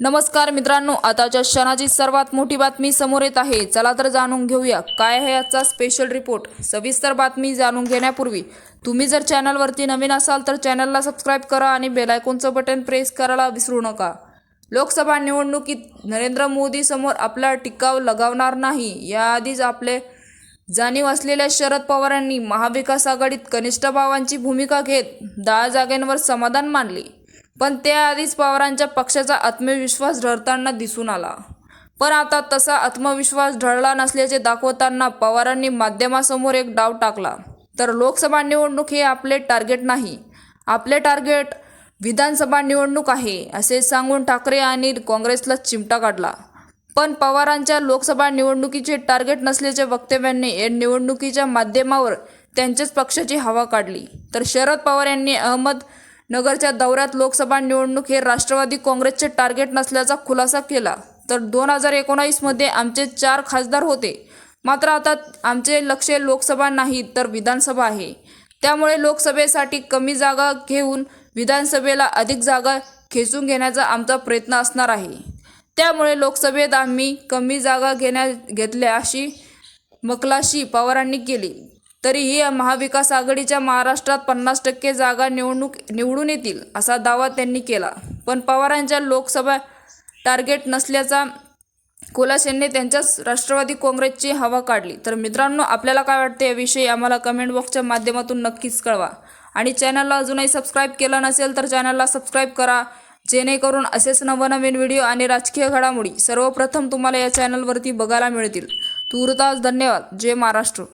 नमस्कार मित्रांनो आताच्या क्षणाची सर्वात मोठी बातमी समोर येत आहे. चला तर जाणून घेऊया. काय आहे आजचा स्पेशल रिपोर्ट सविस्तर बातमी जाणून घेण्यापूर्वी तुम्ही जर चॅनलवरती नवीन असाल तर चॅनलला सबस्क्राईब करा आणि बेलायकोनचं बटन प्रेस करायला विसरू नका. लोकसभा निवडणुकीत नरेंद्र मोदी समोर आपला टिकाव लगावणार नाही. याआधीच आपले जाणीव असलेल्या शरद पवारांनी महाविकास आघाडीत कनिष्ठ भावांची भूमिका घेत दहा जागेंवर समाधान मानले. पण त्याआधीच पवारांच्या पक्षाचा आत्मविश्वास ढळताना दिसून आला. पण आता तसा आत्मविश्वास ढळला नसल्याचे दाखवताना पवारांनी माध्यमासमोर एक डाव टाकला. तर लोकसभा निवडणूक हे आपले टार्गेट नाही. आपले टार्गेट विधानसभा निवडणूक आहे असे सांगून ठाकरे आणि काँग्रेसला चिमटा काढला. पण पवारांच्या लोकसभा निवडणुकीचे टार्गेट नसल्याच्या वक्तव्यांनी या निवडणुकीच्या माध्यमावर त्यांच्याच पक्षाची हवा काढली. तर शरद पवार यांनी अहमद नगरच्या दौऱ्यात लोकसभा निवडणूक हे राष्ट्रवादी काँग्रेसचे टार्गेट नसल्याचा खुलासा केला. तर दोन हजार एकोणावीसमध्ये आमचे चार खासदार होते. मात्र आता आमचे लक्ष लोकसभा नाही तर विधानसभा आहे. त्यामुळे लोकसभेसाठी कमी जागा घेऊन विधानसभेला अधिक जागा खेचून घेण्याचा आमचा प्रयत्न असणार आहे. त्यामुळे लोकसभेत आम्ही कमी जागा घेण्या घेतल्या अशी मकलाशी पवारांनी केली. तरीही महाविकास आघाडीच्या महाराष्ट्रात पन्नास टक्के जागा निवडणूक निवडून येतील असा दावा त्यांनी केला. पण पवारांच्या लोकसभा टार्गेट नसल्याचा कोलाशेंनी त्यांच्याच राष्ट्रवादी काँग्रेसची हवा काढली. तर मित्रांनो आपल्याला काय वाटते याविषयी आम्हाला कमेंट बॉक्सच्या माध्यमातून नक्कीच कळवा. आणि चॅनलला अजूनही सबस्क्राईब केलं नसेल तर चॅनलला सबस्क्राईब करा. जेणेकरून असेच नवनवीन व्हिडिओ आणि राजकीय घडामोडी सर्वप्रथम तुम्हाला या चॅनलवरती बघायला मिळतील. तूर्तास धन्यवाद. जय महाराष्ट्र.